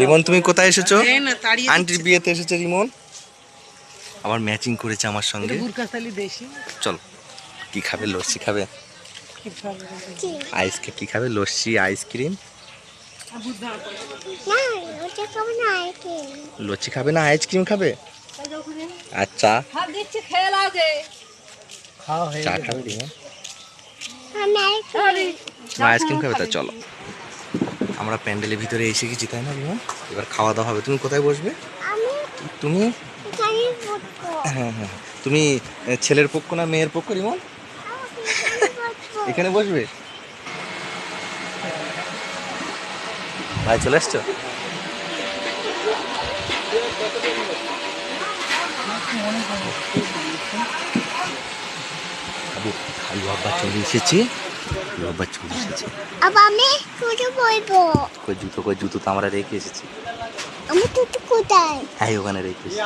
রিমন তুমি কোথায় এসেছ? আন্টির বিয়েতে এসেছে রিমন? আবার ম্যাচিং করেছে আমার সঙ্গে। চলো কি খাবে? লস্যি খাবে? কি আইসক্রিম কি খাবে? লস্যি আইসক্রিম লস্যি খাবে না আইসক্রিম খাবে আচ্ছা। হয়ে চা খাবে রিমন? আইসক্রিম খাবে তা চলো। আমরা প্যান্ডেলের ভিতরে এসে গেছি তাই না রিমন এবার খাওয়া দাওয়া হবে। তুমি কোথায় বসবে? তুমি? হ্যাঁ হ্যাঁ। তুমি ছেলের পক্ষ না মেয়ের পক্ষ রিমন এখানে বসবে? ভাই চলে আসছো আবু খালু আব্বা চলে এসেছে। খালু এসেছে আবার আমি শুধু বলব। কই জুতো কই জুতো তো আমরা রেখে এসেছি। আমি তো কোথায়? হ্যাঁ ওখানে রেখে এসেছি।